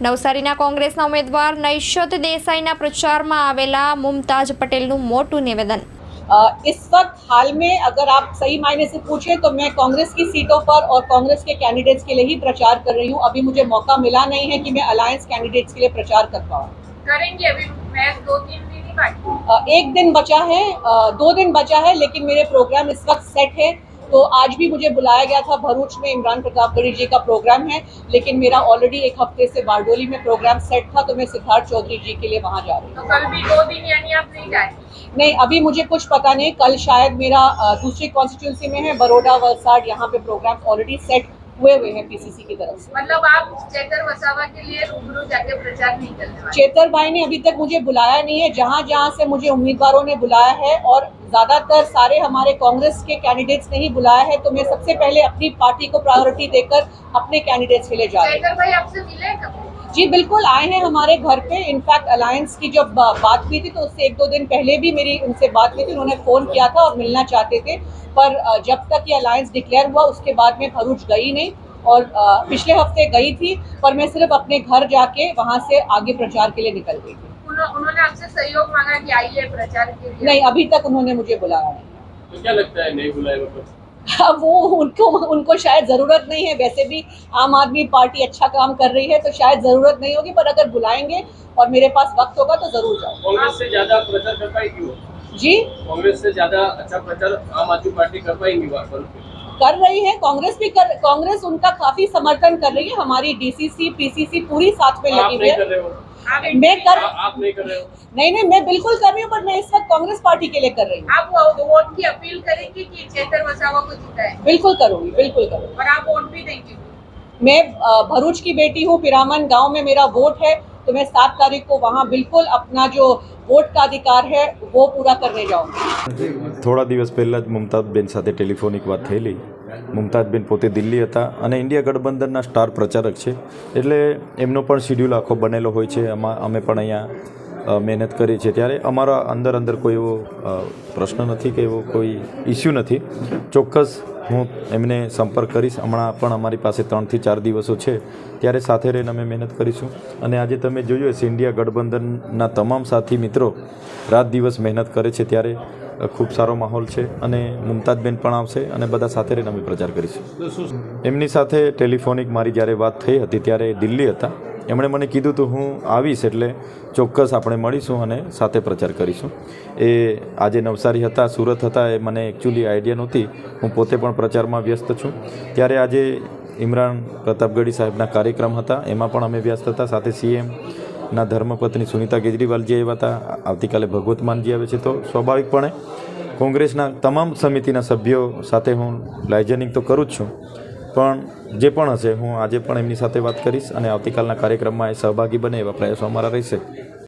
નવસારીના કોંગ્રેસના ઉમેદવાર નૈશત દેસાઈના પ્રચારમાં આવેલા મુમતાજ પટેલનું મોટું નિવેદન अ, इस वक्त हाल में अगर आप सही मायने से पूछे तो मैं कांग्रेस की सीटों पर और कांग्रेस के कैंडिडेट्स के लिए ही प्रचार कर रही हूँ अभी मुझे मौका मिला नहीं है कि मैं अलायंस कैंडिडेट्स के लिए प्रचार कर पाऊँ करेंगे अभी मैच दो तीन दिन ही बाकी अ, एक दिन बचा है अ, दो दिन बचा है लेकिन मेरे प्रोग्राम इस वक्त सेट है तो आज भी मुझे बुलाया गया था भरूच में इमरान प्रताप प्रतापगढ़ी जी का प्रोग्राम है लेकिन मेरा ऑलरेडी एक हफ़्ते से बारडोली में प्रोग्राम सेट था तो मैं सिद्धार्थ चौधरी जी के लिए वहाँ जा रही हूँ। तो कल भी दो दिन यानी आप नहीं जाएँगे नहीं अभी मुझे कुछ पता नहीं कल शायद मेरा दूसरी कॉन्स्टिट्यूंसी में है बड़ोड़ा वलसाड यहाँ पे प्रोग्राम ऑलरेडी सेट हुए हुए हैं पीसीसी की तरफ़ से। मतलब आप चेतर वसावा के लिए रूबरू जाके प्रचार नहीं कर रहे चेतर भाई ने अभी तक मुझे बुलाया नहीं है। जहाँ जहाँ से मुझे उम्मीदवारों ने बुलाया है और ज़्यादातर सारे हमारे कांग्रेस के कैंडिडेट्स ने ही बुलाया है तो मैं सबसे पहले अपनी पार्टी को प्रायोरिटी देकर अपने कैंडिडेट्स के लिए जा रही हूँ। जी बिल्कुल आए हैं हमारे घर पे। इनफैक्ट अलायंस की जब बात हुई थी तो उससे एक दो दिन पहले भी मेरी उनसे बात हुई थी उन्होंने फ़ोन किया था और मिलना चाहते थे। पर जब तक ये अलायंस डिक्लेयर हुआ उसके बाद में भरूच गई नहीं और पिछले हफ़्ते गई थी पर मैं सिर्फ़ अपने घर जाके वहाँ से आगे प्रचार के लिए निकल गई थी। उन्होंने आपसे सहयोग मांगा कि आइए प्रचार के लिए? नहीं अभी तक उन्होंने मुझे बुलाया नहीं। तो क्या लगता है नहीं बुलाए मतलब? अब वो उनको उनको शायद ज़रूरत नहीं है। वैसे भी आम आदमी पार्टी अच्छा काम कर रही है तो शायद ज़रूरत नहीं होगी पर अगर बुलाएँगे और मेरे पास वक्त होगा तो ज़रूर जाऊँ कांग्रेस से ज़्यादा प्रचार कर पाएगी वो? जी? कांग्रेस से ज़्यादा अच्छा प्रचार आम आदमी पार्टी कर पाएगी कर रही है कांग्रेस भी कर कांग्रेस उनका काफ़ी समर्थन कर रही है। हमारी डीसीसी पीसीसी पूरी साथ में लगी हुई है। हो? मैं कर आप नहीं कर रहे हो? नहीं नहीं मैं बिल्कुल कर रही हूँ पर मैं इस वक्त कांग्रेस पार्टी के लिए कर रही हूँ। आप वो- वोट की अपील करेंगे कि चेतन वसावा को जिताए? बिल्कुल करूँगी बिल्कुल करूँगी। और आप वोट भी देंगे? मैं भरूच की बेटी हूँ पिरामन गाँव में मेरा वोट है तो मैं सात तारीख को वहाँ बिल्कुल अपना जो वोट का अधिकार है वो पूरा करने जाऊंगी થોડા દિવસ પહેલાં જ મુમતાઝબેન સાથે ટેલિફોનિક વાત થયેલી મુમતાઝબેન પોતે દિલ્હી હતા અને ઇન્ડિયા ગઠબંધનના સ્ટાર પ્રચારક છે એટલે એમનો પણ શિડ્યુલ આખો બનેલો હોય છે એમાં અમે પણ અહીંયા અ, મહેનત કરી છે. ત્યારે અમારા અંદર અંદર કોઈ એવો પ્રશ્ન નથી કે એવો કોઈ ઇસ્યુ નથી. ચોક્કસ હું એમને સંપર્ક કરીશ. હમણાં પણ અમારી પાસે ત્રણથી ચાર દિવસો છે. ત્યારે સાથે રહીને અમે મહેનત કરીશું. અને આજે તમે જોયું હશે, ઇન્ડિયા ગઠબંધનના તમામ સાથી મિત્રો રાત દિવસ મહેનત કરે છે. ત્યારે ખૂબ સારો માહોલ છે અને મુમતાજબેન પણ આવશે અને બધા સાથે રહીને અમે પ્રચાર કરીશું. એમની સાથે ટેલિફોનિક મારી જ્યારે વાત થઈ હતી, ત્યારે દિલ્હી હતા. એમણે મને કીધું તો, હું આવીશ એટલે ચોક્કસ આપણે મળીશું અને સાથે પ્રચાર કરીશું. એ આજે નવસારી હતા, સુરત હતા, એ મને એકચ્યુઅલી આઈડિયા નહોતી. હું પોતે પણ પ્રચારમાં વ્યસ્ત છું. ત્યારે આજે ઇમરાન પ્રતાપગઢી સાહેબના કાર્યક્રમ હતા. એમાં પણ અમે વ્યસ્ત હતા. સાથે સીએમ ના ધર્મપત્ની સુનિતા કેજરીવાલજી આવ્યા હતા. આવતીકાલે ભગવત માનજી આવે છે. તો સ્વાભાવિકપણે કોંગ્રેસના તમામ સમિતિના સભ્યો સાથે હું લાઇઝનિંગ તો કરું જ છું. પણ જે પણ હશે, હું આજે પણ એમની સાથે વાત કરીશ અને આવતીકાલના કાર્યક્રમમાં એ સહભાગી બને એવા પ્રયાસો અમારા રહેશે.